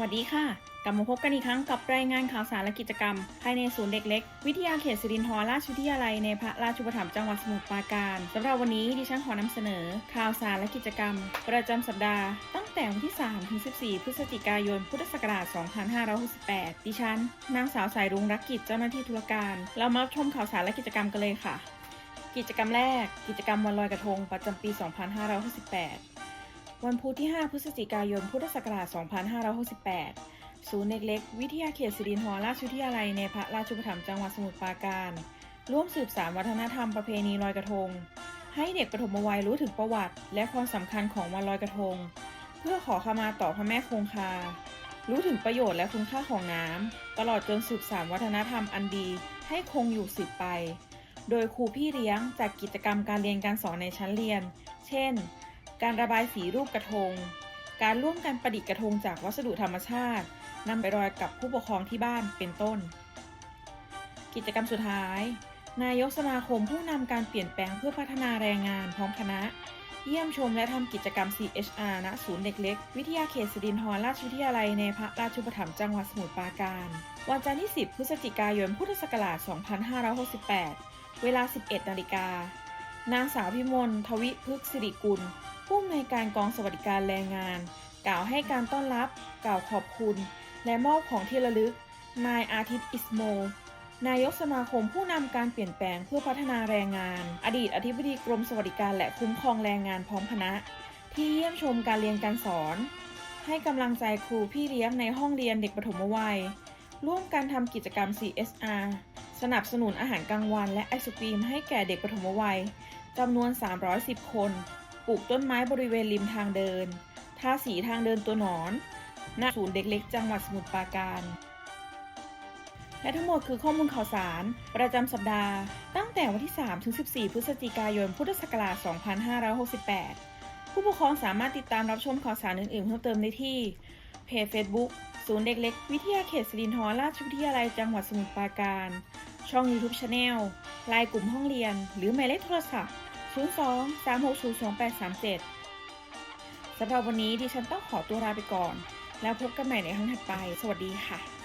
วัสดีค่ะ กลับมาพบกันอีกครั้งกับรายงานข่าวสารและกิจกรรม ภายในศูนย์เด็กเล็ก วิทยาเขตสิรินธรราชวิทยาลัยในพระราชูปถัมภ์จังหวัดสมุทรปราการสำหรับวันนี้ดิฉันขอนำเสนอ ข่าวสารและกิจกรรม ประจำสัปดาห์ ตั้งแต่วันที่ 3 ถึง 14 พฤศจิกายน พุทธศักราช 2568 ดิฉัน นางสาวสายรุ้งรักกิจเจ้าหน้าที่ธุรการ เรามาชมข่าวสารและกิจกรรมกันเลยค่ะ กิจกรรมแรก กิจกรรมวันลอยกระทงประจำปี 2568 วันพุธที่ 5 พฤศจิกายน พุทธศักราช 2568 ศูนย์เด็กเล็ก วิทยาเขตสิรินธรราชวิทยาลัยในพระราชูปถัมภ์จังหวัดสมุทรปราการ ร่วมสืบสานวัฒนธรรมประเพณีลอยกระทง ให้เด็กปฐมวัยรู้ถึงประวัติ และความสำคัญของวันลอยกระทง เพื่อขอขมาต่อพระแม่คงคา รู้ถึงประโยชน์และคุณค่าของน้ำตลอดจนสืบสานวัฒนธรรมอันดีให้คงอยู่สืบไป โดยครูพี่เลี้ยงจากกิจกรรมการเรียนการสอนในชั้นเรียน เช่น การระบายสีรูปกระทง การร่วมกันประดิษฐ์กระทงจากวัสดุธรรมชาตินำไปลอยกับผู้ปกครองที่บ้านเป็นต้น กิจกรรมสุดท้าย นายกสมาคมผู้นำการเปลี่ยนแปลงเพื่อพัฒนาแรงงานพร้อมคณะ เยี่ยมชมและทำกิจกรรม CHR ณศูนย์เด็กเล็ก วิทยาเขตสิรินธรราชวิทยาลัยในพระราชูปถัมภ์จังหวัดสมุทรปราการ วันจันทร์ที่ 10 พฤศจิกายนพุทธศักราช 2568 เวลา 11 นาฬิกานางสาวพิมลทวิพฤกษสิริกุล ผู้อำนวยการกองสวัสดิการแรงงาน กล่าวให้การต้อนรับ กล่าวขอบคุณ และมอบของที่ระลึก นายอาทิตย์อิสโม นายกสมาคมผู้นำการเปลี่ยนแปลงเพื่อพัฒนาแรงงาน อดีตอธิบดีกรมสวัสดิการและคุ้มครองแรงงานพร้อมคณะ ที่เยี่ยมชมการเรียนการสอน ให้กำลังใจครูพี่เลี้ยงในห้องเรียนเด็กปฐมวัย ร่วมกันทำกิจกรรม CSR สนับสนุนอาหารกลางวันและไอศกรีมให้แก่เด็กปฐมวัยจำนวน 310 คน ปลูกต้นไม้บริเวณริมทางเดิน ทาสีทางเดินตัวหนอนณศูนย์เด็กเล็กจังหวัดสมุทรปราการ และทั้งหมดคือข้อมูลข่าวสาร ประจำสัปดาห์ ตั้งแต่วันที่ 3 ถึง 14 พฤศจิกายน พุทธศักราช 2568 ผู้ปกครองสามารถติดตามรับชมข่าวสารอื่นๆเพิ่มเติมได้ที่ เพจ Facebook ศูนย์เด็กเล็ก วิทยาเขตสิรินธรราชวิทยาลัยจังหวัดสมุทรปราการ ช่อง YouTube Channel ไลน์กลุ่มห้องเรียน หรือหมายเลขโทรศัพท์ 02 360 2837 สำหรับวันนี้ดิฉันต้องขอตัวลาไปก่อน แล้วพบกันใหม่ในครั้งถัดไป สวัสดีค่ะ